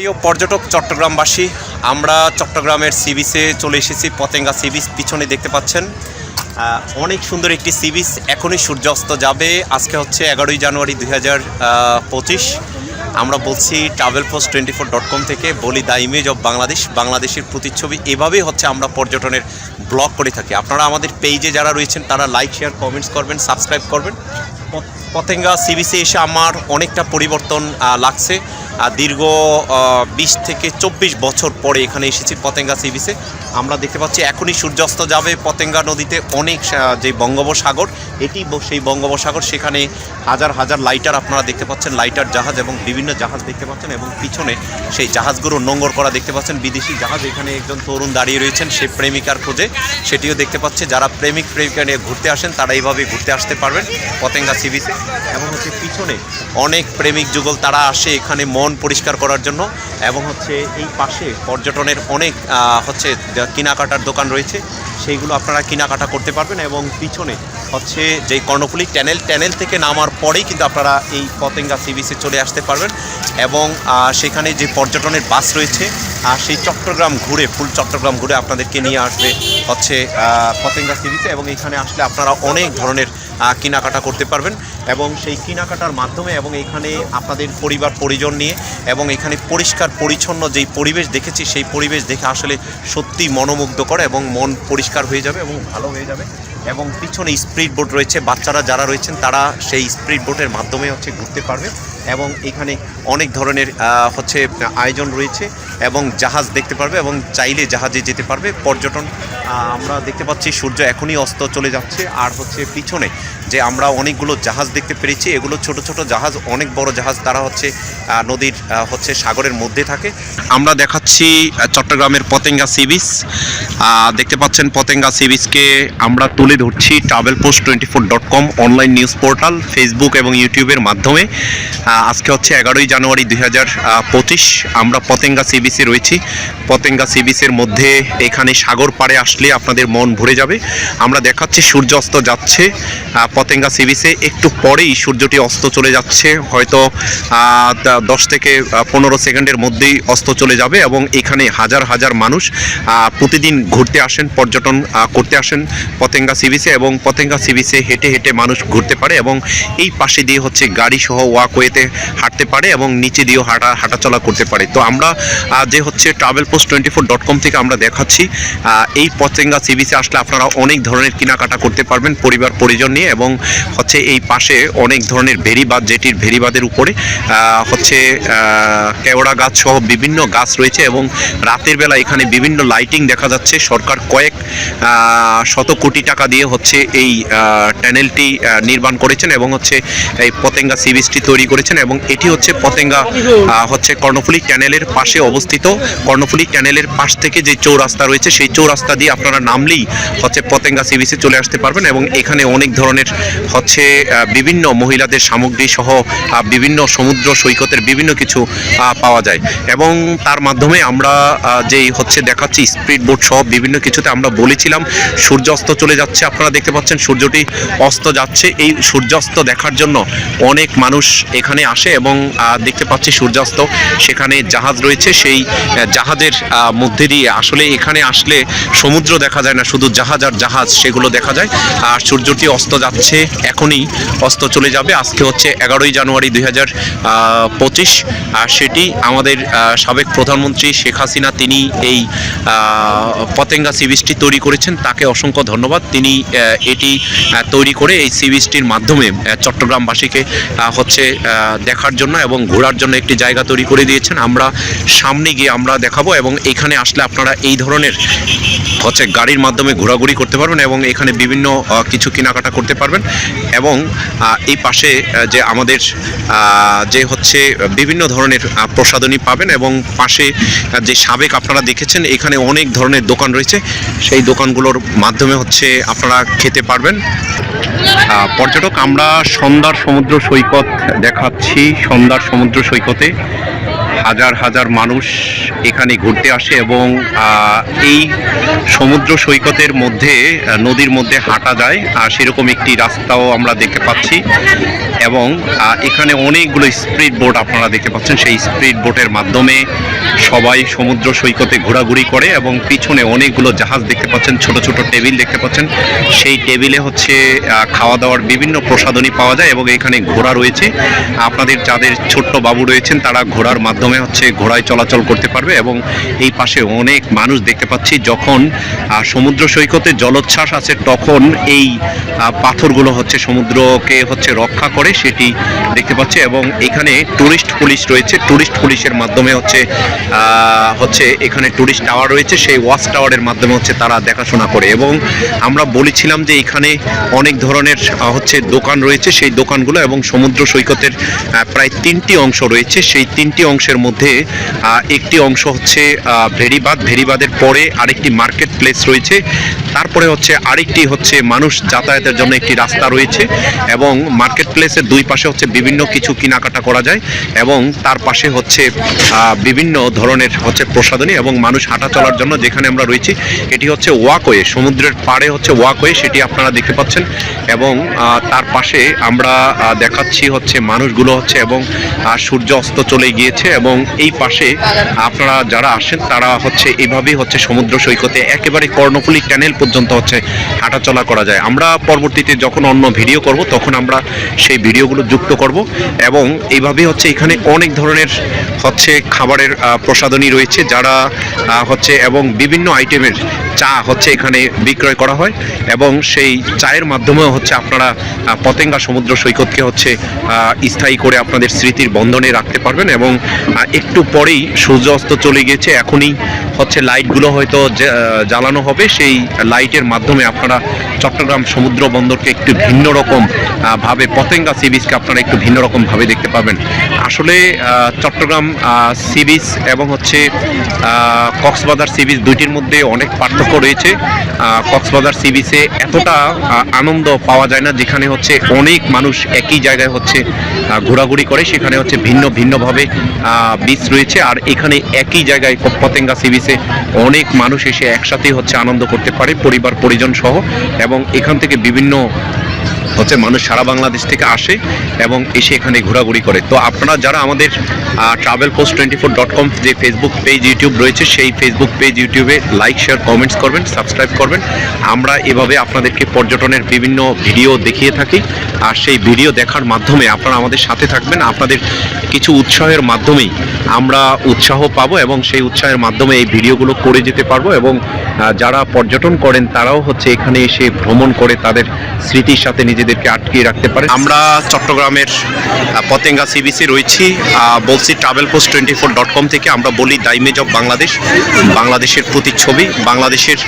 প্রিয় পর্যটক চট্টগ্রামবাসী, আমরা চট্টগ্রামের সি বিচে চলে এসেছি, পতেঙ্গা সি বিচ পিছনে দেখতে পাচ্ছেন। অনেক সুন্দর একটি সি বিচ এখনই সূর্যাস্ত যাবে। আজকে হচ্ছে এগারোই জানুয়ারি দুই হাজার পঁচিশ। আমরা বলছি travel post twenty four dot com থেকে বলি দ্য ইমেজ অফ বাংলাদেশ বাংলাদেশের প্রতিচ্ছবি। এভাবেই হচ্ছে আমরা পর্যটনের ব্লগ করে থাকি। আপনারা আমাদের পেজে যারা রয়েছেন, তারা লাইক শেয়ার কমেন্টস করবেন সাবস্ক্রাইব করবেন। পতেঙ্গা সিবিসি এসে আমার অনেকটা পরিবর্তন লাগছে। দীর্ঘ বিশ থেকে চব্বিশ বছর পরে এখানে এসেছি পতেঙ্গা সিবিসে আমরা দেখতে পাচ্ছি এখনই সূর্যাস্ত যাবে পতেঙ্গা নদীতে অনেক যে বঙ্গোপসাগর, এটি সেই বঙ্গোপসাগর, সেখানে হাজার হাজার লাইটার আপনারা দেখতে পাচ্ছেন, লাইটার জাহাজ এবং বিভিন্ন জাহাজ দেখতে পাচ্ছেন এবং পিছনে সেই জাহাজগুলো নোঙ্গর করা দেখতে পাচ্ছেন, বিদেশি জাহাজ, এখানে একজন তরুণ দাঁড়িয়ে রয়েছেন, সে প্রেমিকার খোঁজে, সেটিও দেখতে পাচ্ছে, যারা প্রেমিক, প্রেমিকা নিয়ে ঘুরতে আসেন, তারা এইভাবে ঘুরতে আসতে পারবেন পতেঙ্গা সিবিসে এবং হচ্ছে পিছনে অনেক প্রেমিক যুগল, তারা আসে এখানে মন পরিষ্কার করার জন্য, এবং হচ্ছে এই পাশে পর্যটনের অনেক হচ্ছে কেনাকাটার দোকান রয়েছে। সেইগুলো আপনারা কেনাকাটা করতে পারবেন এবং পিছনে হচ্ছে যে কর্ণফুলি ট্যানেল ট্যানেল থেকে নামার পরেই কিন্তু আপনারা এই পতেঙ্গা সিবিসে চলে আসতে পারবেন এবং সেখানে যে পর্যটনের বাস রয়েছে আর সেই চট্টগ্রাম ঘুরে, ফুল চট্টগ্রাম ঘুরে আপনাদেরকে নিয়ে আসবে হচ্ছে পতেঙ্গা সিবিসে এবং এখানে আসলে আপনারা অনেক ধরনের কেনাকাটা করতে পারবেন এবং সেই কেনাকাটার মাধ্যমে এবং এখানে আপনাদের পরিবার, পরিজন নিয়ে এবং এখানে পরিষ্কার, পরিচ্ছন্ন যেই পরিবেশ দেখেছি, সেই পরিবেশ দেখে আসলে সত্যি মনোমুগ্ধকর এবং মন পরিষ্কার হয়ে যাবে এবং ভালো হয়ে যাবে। এবং পিছনে স্পিড বোট রয়েছে। বাচ্চারা যারা রয়েছেন, তারা সেই স্পিড বোটের মাধ্যমে হচ্ছে ঘুরতে পারবে। এবং এখানে অনেক ধরনের হচ্ছে, আয়োজন রয়েছে এবং জাহাজ দেখতে পারবে এবং চাইলে জাহাজে যেতে পারবে। পর্যটন আমরা দেখতে পাচ্ছি সূর্য এখনই অস্ত চলে যাচ্ছে। আর হচ্ছে পিছনে যে আমরা অনেকগুলো জাহাজ দেখতে পেরেছি, এগুলো ছোট ছোট জাহাজ, অনেক বড় জাহাজ, তারা হচ্ছে নদীর হচ্ছে সাগরের মধ্যে থাকে। আমরা দেখাচ্ছি চট্টগ্রামের পতেঙ্গা সি বিচ। দেখতে পাচ্ছেন পতেঙ্গা সি বিচকে আমরা তুলে ধরছি travel post twenty four dot com online news portal Facebook এবং ইউটিউবের মাধ্যমে। আজকে হচ্ছে এগারোই জানুয়ারি দুই হাজার পঁচিশ। আমরা পতেঙ্গা সি বিচে রয়েছি। পতেঙ্গা সি বিচের মধ্যে এখানে সাগর পাড়ে আসলে আপনাদের মন ভরে যাবে। আমরা দেখাচ্ছি সূর্য অস্ত যাচ্ছে পতেঙ্গা সি বিচে একটু পরেই সূর্যটি অস্ত চলে যাচ্ছে। হয়তো দশ থেকে পনেরো সেকেন্ডের মধ্যেই অস্ত চলে যাবে এবং এখানে হাজার হাজার মানুষ প্রতিদিন ঘুরতে আসেন, পর্যটন করতে আসেন পতেঙ্গা সি বিচে এবং পতেঙ্গা সি বিচে হেঁটে হেঁটে মানুষ ঘুরতে পারে এবং এই পাশে দিয়ে হচ্ছে গাড়ি সহ ওয়াকওয়েতে হাঁটতে হাঁটতে পারে এবং নিচে দিয়েও হাঁটা হাঁটাচলা করতে পারে। তো আমরা যে হচ্ছে travel post twenty four dot com থেকে আমরা দেখাচ্ছি এই পতেঙ্গা সি বিচে আসলে আপনারা অনেক ধরনের কেনাকাটা করতে পারবেন পরিবার, পরিজন নিয়ে এবং হচ্ছে এই পাশে অনেক ধরনের ভেরিবাদ যেটির ভেরিবাদের উপরে হচ্ছে কেওড়া গাছ সহ বিভিন্ন গাছ রয়েছে এবং রাতের বেলা এখানে বিভিন্ন লাইটিং দেখা যাচ্ছে। সরকার কয়েক শত কোটি টাকা দিয়ে হচ্ছে এই ট্যানেলটি নির্মাণ করেছেন এবং হচ্ছে এই পতেঙ্গা সি বিচটি তৈরি করেছেন। এবং এটি হচ্ছে পতেঙ্গা হচ্ছে কর্ণফুলী ক্যানেলের পাশে অবস্থিত। কর্ণফুলী ক্যানেলের পাশ থেকে যে চৌরাস্তা রয়েছে, সেই চৌরাস্তা দিয়ে আপনারা নামলেই হচ্ছে পতেঙ্গা সি বিচে চলে আসতে পারবেন, এবং এখানে অনেক ধরনের হচ্ছে বিভিন্ন মহিলাদের সামগ্রী সহ বিভিন্ন সমুদ্র সৈকতের বিভিন্ন কিছু পাওয়া যায়। এবং তার মাধ্যমে আমরা যেই হচ্ছে দেখাচ্ছি, স্পিড বোট সহ বিভিন্ন কিছুতে আমরা বলেছিলাম সূর্য অস্ত চলে যাচ্ছে, আপনারা দেখতে পাচ্ছেন সূর্যটি অস্ত যাচ্ছে। এই সূর্যাস্ত দেখার জন্য অনেক মানুষ এখানে আসে এবং দেখতে পাচ্ছি সূর্যাস্ত সেখানে জাহাজ রয়েছে। সেই জাহাজের মধ্যে দিয়ে আসলে এখানে আসলে সমুদ্র দেখা যায় না, শুধু জাহাজ আর জাহাজ সেগুলো দেখা যায়। আর সূর্যটি অস্ত যাচ্ছে এখনই, অস্ত চলে যাবে। আজকে হচ্ছে এগারোই জানুয়ারি দুই হাজার পঁচিশ। আর সেটি আমাদের সাবেক প্রধানমন্ত্রী শেখ হাসিনা তিনি এই পতেঙ্গা সি বিচটি তৈরি করেছেন। তাকে অসংখ্য ধন্যবাদ। তিনি এটি তৈরি করে এই সি বিচটির মাধ্যমে চট্টগ্রামবাসীকে হচ্ছে দেখার জন্য এবং ঘোরার জন্য একটি জায়গা তৈরি করে দিয়েছেন। আমরা সামনে গিয়ে আমরা দেখাবো এবং এখানে আসলে আপনারা এই ধরনের হচ্ছে গাড়ির মাধ্যমে ঘোরাঘুরি করতে পারবেন এবং এখানে বিভিন্ন কিছু কেনাকাটা করতে পারবেন এবং এই পাশে যে আমাদের যে হচ্ছে বিভিন্ন ধরনের প্রসাধনী পাবেন এবং পাশে যে সাবেক আপনারা দেখেছেন, এখানে অনেক ধরনের দোকান রয়েছে। সেই দোকানগুলোর মাধ্যমে হচ্ছে আপনারা খেতে পারবেন। পর্যটক আমরা সন্ধ্যার সমুদ্র সৈকত দেখাচ্ছি সন্ধ্যার সমুদ্র সৈকতে। হাজার হাজার মানুষ এখানে ঘুরতে আসে এবং এই সমুদ্র সৈকতের মধ্যে নদীর মধ্যে হাঁটা যায়। আর সেরকম একটি রাস্তাও আমরা দেখতে পাচ্ছি। এবং এখানে অনেকগুলো স্পিড বোট আপনারা দেখতে পাচ্ছেন। সেই স্পিড বোটের মাধ্যমে সবাই সমুদ্র সৈকতে ঘোরাঘুরি করে এবং পিছনে অনেকগুলো জাহাজ দেখতে পাচ্ছেন, ছোট ছোট টেবিল দেখতে পাচ্ছেন। সেই টেবিলে হচ্ছে খাওয়া দাওয়ার বিভিন্ন প্রসাধনী পাওয়া যায় এবং এখানে ঘোড়া রয়েছে। আপনাদের যাদের ছোট্ট বাবু রয়েছেন, তারা ঘোড়ার মাধ্যমে হচ্ছে ঘোড়ায় চলাচল করতে পারবে এবং এই পাশে অনেক মানুষ দেখতে পাচ্ছি যখন সমুদ্র সৈকতে জলোচ্ছ্বাস আছে তখন এই পাথরগুলো হচ্ছে সমুদ্রকে হচ্ছে রক্ষা করে সেটি দেখতে পাচ্ছি এবং এখানে টুরিস্ট পুলিশ রয়েছে। টুরিস্ট পুলিশের মাধ্যমে হচ্ছে হচ্ছে এখানে টুরিস্ট টাওয়ার রয়েছে। সেই ওয়াচ টাওয়ারের মাধ্যমে হচ্ছে তারা দেখাশোনা করে এবং আমরা বলেছিলাম যে এখানে অনেক ধরনের হচ্ছে দোকান রয়েছে। সেই দোকানগুলো এবং সমুদ্র সৈকতের প্রায় তিনটি অংশ রয়েছে। সেই তিনটি অংশের মধ্যে একটি অংশ হচ্ছে ভেরিবাদ ভেরিবাদের পরে আরেকটি মার্কেট প্লেস রয়েছে। তারপরে হচ্ছে আরেকটি হচ্ছে মানুষ যাতায়াতের জন্য একটি রাস্তা রয়েছে এবং মার্কেট প্লেসের দুই পাশে হচ্ছে বিভিন্ন কিছু কেনাকাটা করা যায় এবং তার পাশে হচ্ছে বিভিন্ন ধরনের হচ্ছে প্রসাধনী এবং মানুষ হাঁটা চলার জন্য যেখানে আমরা রয়েছি, এটি হচ্ছে ওয়াকওয়ে সমুদ্রের পাড়ে হচ্ছে ওয়াকওয়ে সেটি আপনারা দেখতে পাচ্ছেন এবং তার পাশে আমরা দেখাচ্ছি হচ্ছে মানুষগুলো হচ্ছে এবং সূর্য অস্ত চলে গিয়েছে এবং এই পাশে আপনারা যারা আসেন তারা হচ্ছে এইভাবেই হচ্ছে সমুদ্র সৈকতে একেবারে কর্ণফুলী ক্যানেল পর্যন্ত হচ্ছে হাঁটাচলা করা যায়। আমরা পরবর্তীতে যখন অন্য ভিডিও করব তখন আমরা সেই ভিডিওগুলো যুক্ত করব এবং এইভাবেই হচ্ছে এখানে অনেক ধরনের হচ্ছে খাবারের আহ, প্রসাধনী রয়েছে যারা হচ্ছে এবং বিভিন্ন আইটেমের চা হচ্ছে এখানে বিক্রয় করা হয় এবং সেই চায়ের মাধ্যমেও হচ্ছে আপনারা পতেঙ্গা সমুদ্র সৈকতকে হচ্ছে স্থায়ী করে আপনাদের স্মৃতির বন্ধনে রাখতে পারবেন এবং একটু পরেই সূর্য অস্ত চলে গিয়েছে এখনই হচ্ছে লাইটগুলো হয়তো জ্বালানো হবে। সেই লাইটের মাধ্যমে আপনারা চট্টগ্রাম সমুদ্র বন্দরকে একটু ভিন্ন রকম ভাবে পতেঙ্গা সি বিচকে আপনারা একটু ভিন্ন রকম ভাবে দেখতে পাবেন। আসলে চট্টগ্রাম সি বিচ এবং হচ্ছে কক্সবাজার সি বিচ দুইটির মধ্যে অনেক পার্থক্য রয়েছে। কক্সবাজার সি বিচে এতটা আনন্দ পাওয়া যায় না, যেখানে হচ্ছে অনেক মানুষ একই জায়গায় হচ্ছে ঘোরাঘুরি করে। সেখানে হচ্ছে ভিন্ন ভিন্নভাবে বিচ রয়েছে। আর এখানে একই জায়গায় পতেঙ্গা সি বিচে অনেক মানুষ এসে একসাথে হচ্ছে আনন্দ করতে পারে, পরিবার, পরিজন সহ। এবং এখান থেকে বিভিন্ন হচ্ছে মানুষ সারা বাংলাদেশ থেকে আসে এবং এসে এখানে ঘোরাঘুরি করে। তো আপনারা যারা আমাদের travel post twenty four dot com যে ফেসবুক পেজ ইউটিউব রয়েছে, সেই ফেসবুক পেজ ইউটিউবে লাইক শেয়ার কমেন্টস করবেন সাবস্ক্রাইব করবেন। আমরা এভাবে আপনাদেরকে পর্যটনের বিভিন্ন ভিডিও দেখিয়ে থাকি। আর সেই ভিডিও দেখার মাধ্যমে আপনারা আমাদের সাথে থাকবেন। আপনাদের কিছু উৎসাহের মাধ্যমেই আমরা উৎসাহ পাবো এবং সেই উৎসাহের মাধ্যমে এই ভিডিওগুলো করে যেতে পারব এবং যারা পর্যটন করেন তারাও হচ্ছে এখানে এসে ভ্রমণ করে তাদের স্মৃতির সাথে নিজেদেরকে আটকিয়ে রাখতে পারে। আমরা চট্টগ্রামের পতেঙ্গা সিবিসি রয়েছি বলছি travel post twenty four dot com থেকে আমরা বলি ডাইমেজ অফ বাংলাদেশ, বাংলাদেশের প্রতিচ্ছবি, বাংলাদেশের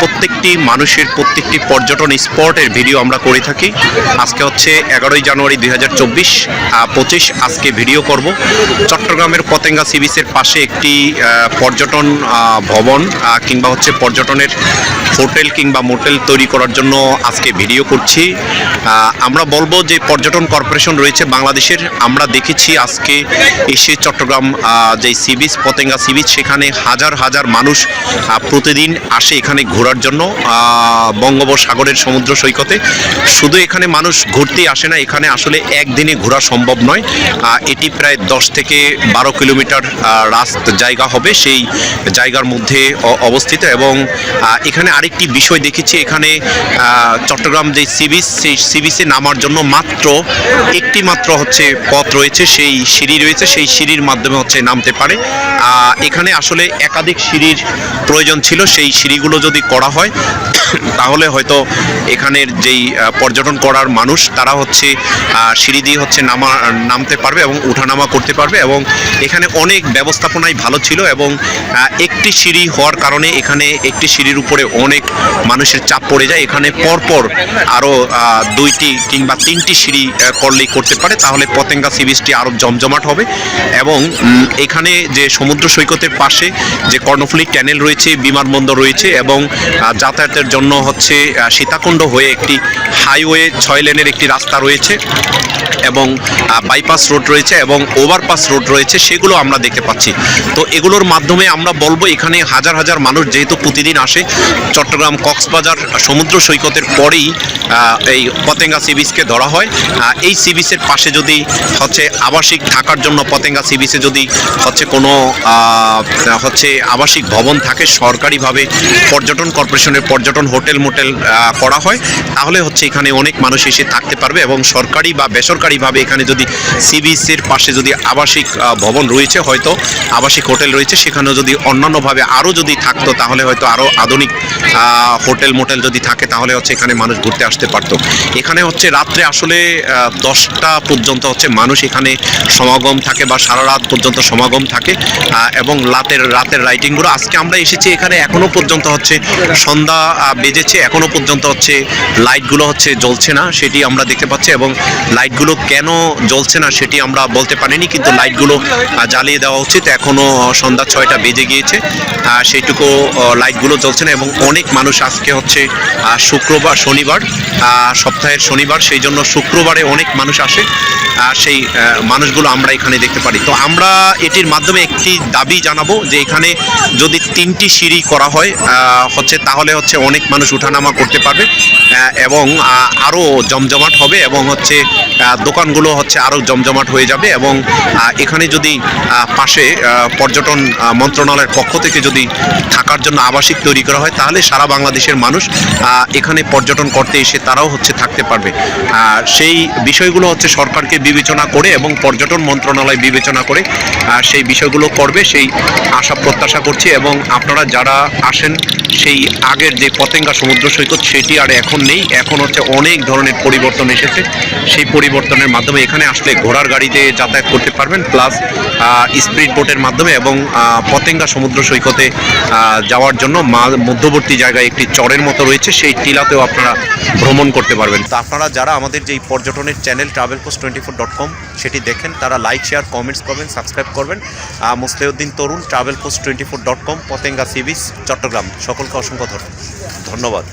প্রত্যেকটি মানুষের প্রত্যেকটি পর্যটন স্পটের ভিডিও আমরা করে থাকি। আজকে হচ্ছে এগারোই জানুয়ারি দুই হাজার চব্বিশ পঁচিশ, আজকে ভিডিও করব। চট্টগ্রামের পতেঙ্গা সিবিসের পাশে একটি পর্যটন ভবন কিংবা হচ্ছে পর্যটনের হোটেল কিংবা মোটেল তৈরি করার জন্য আজকে ভিডিও করছি। আমরা বলব যে পর্যটন কর্পোরেশন রয়েছে বাংলাদেশের। আমরা দেখেছি আজকে এসে চট্টগ্রাম যে sea beach, Patenga sea beach, সেখানে হাজার হাজার মানুষ প্রতিদিন আসে এখানে ঘোরার জন্য বঙ্গোপসাগরের সমুদ্র সৈকতে। শুধু এখানে মানুষ ঘুরতেই আসে না, এখানে আসলে একদিনে ঘোরা সম্ভব নয়। এটি প্রায় দশ থেকে বারো কিলোমিটার রাস্ত জায়গা হবে সেই জায়গার মধ্যে অবস্থিত এবং এখানে আরেকটি বিষয় দেখেছি, এখানে চট্টগ্রাম যে সিবিস সেই সিবিসে নামার জন্য মাত্র একটি মাত্র হচ্ছে পথ রয়েছে, সেই সিঁড়ি রয়েছে, সেই সিঁড়ির মাধ্যমে হচ্ছে নামতে পারে। এখানে আসলে একাধিক সিঁড়ির প্রয়োজন ছিল, সেই সিঁড়িগুলো যদি করা হয় তাহলে হয়তো এখানের যেই পর্যটন করার মানুষ, তারা হচ্ছে সিঁড়ি দিয়ে হচ্ছে নামা, নামতে পারবে এবং উঠানামা করতে পারবে এবং এখানে অনেক ব্যবস্থাপনাই ভালো ছিল এবং একটি সিঁড়ি হওয়ার কারণে এখানে একটি সিঁড়ির উপরে অনেক মানুষের চাপ পড়ে যায়। এখানে পরপর আরও দুইটি কিংবা তিনটি সিঁড়ি করলেই করতে পারে। তাহলে পতেঙ্গা সি বিচটি আরও জমজমাট হবে এবং এখানে যে সমুদ্র সৈকতের পাশে যে কর্ণফুলী ট্যানেল রয়েছে, বিমানবন্দর রয়েছে এবং যাতায়াতের জন্য হচ্ছে সীতাকুণ্ড হয়ে একটি হাইওয়ে ছয় লেনের একটি রাস্তা রয়েছে এবং বাইপাস রোড রয়েছে এবং ওভারপাস রোড রয়েছে, সেগুলো আমরা দেখতে পাচ্ছি। তো এগুলোর মাধ্যমে আমরা বলব, এখানে হাজার হাজার মানুষ যেহেতু প্রতিদিন আসে, চট্টগ্রাম কক্সবাজার সমুদ্র সৈকতের পরেই এই পতেঙ্গা সি বিচকে ধরা হয়। এই সি বিচের পাশে যদি হচ্ছে আবাসিক থাকার জন্য পতেঙ্গা সি বিচে যদি হচ্ছে কোনো হচ্ছে আবাসিক ভবন থাকে, সরকারিভাবে পর্যটন কর্পোরেশনের পর্যটন হোটেল মোটেল করা হয়, তাহলে হচ্ছে এখানে অনেক মানুষ এসে থাকতে পারবে এবং সরকারি বা বেসরকারিভাবে এখানে যদি সি বিচের পাশে যদি আবাসিক ভবন রয়েছে, হয়তো আবাসিক হোটেল রয়েছে, সেখানেও যদি অন্যান্যভাবে আরও যদি থাকতো, তাহলে হয়তো আরও আধুনিক হোটেল মোটেল যদি থাকে, তাহলে হচ্ছে এখানে মানুষ ঘুরতে আসতে পারতো। এখানে হচ্ছে রাত্রে আসলে দশটা পর্যন্ত হচ্ছে মানুষ এখানে সমাগম থাকে বা সারা রাত পর্যন্ত সমাগম থাকে এবং রাতের রাতের রাইটিংগুলো আজকে আমরা এসেছি এখানে এখনও পর্যন্ত হচ্ছে সন্ধ্যা বেজেছে এখনও পর্যন্ত হচ্ছে লাইটগুলো হচ্ছে জ্বলছে না সেটি আমরা দেখতে পাচ্ছি এবং লাইটগুলো কেন জ্বলছে না সেটি আমরা বলতে পারিনি কিন্তু লাইটগুলো জ্বালিয়ে দেওয়া উচিত। এখনও সন্ধ্যা ছয়টা বেজে গিয়েছে সেইটুকু লাইটগুলো জ্বলছে না এবং অনেক মানুষ আজকে হচ্ছে শুক্রবার শনিবার সপ্তাহের শনিবার সেই জন্য শুক্রবারে অনেক মানুষ আসে আহ, সেই মানুষগুলো আমরা এখানে দেখতে পারি। তো আমরা এটির মাধ্যমে একটি দাবি জানাব যে এখানে যদি তিনটি সিঁড়ি করা হয় হচ্ছে তাহলে হচ্ছে অনেক মানুষ উঠানামা করতে পারবে এবং আরও জমজমাট হবে এবং হচ্ছে দোকানগুলো হচ্ছে আরও জমজমাট হয়ে যাবে এবং এখানে যদি পাশে পর্যটন মন্ত্রণালয়ের পক্ষ থেকে যদি থাকার জন্য আবাসিক তৈরি করা হয়, তাহলে সারা বাংলাদেশের মানুষ এখানে পর্যটন করতে এসে তারাও হচ্ছে থাকতে পারবে। সেই বিষয়গুলো হচ্ছে সরকারকে বিবেচনা করে এবং পর্যটন মন্ত্রণালয় বিবেচনা করে সেই বিষয়গুলো করবে, সেই আশা প্রত্যাশা করছি এবং আপনারা যারা আসেন, সেই আগের যে পতেঙ্গা সমুদ্র সৈকত সেটি আর এখন নেই। এখন হচ্ছে অনেক ধরনের পরিবর্তন এসেছে। সেই পরিবর্তনের মাধ্যমে এখানে আসলে ঘোড়ার গাড়িতে যাতায়াত করতে পারবেন, প্লাস স্পিড বোটের মাধ্যমে এবং পতেঙ্গা সমুদ্র সৈকতে যাওয়ার জন্য মধ্যবর্তী জায়গায় একটি চরের মতো রয়েছে। সেই টিলাতেও আপনারা ভ্রমণ করতে পারবেন। তা আপনারা যারা আমাদের যে পর্যটনের channel travel post twenty four dot com সেটি দেখেন, তারা লাইক শেয়ার কমেন্টস করবেন সাবস্ক্রাইব করবেন। Musliuddin Tarun travel post twenty four dot com Patenga sea beach Chattogram. সকলকে অসংখ্য ধন্য- ধন্যবাদ।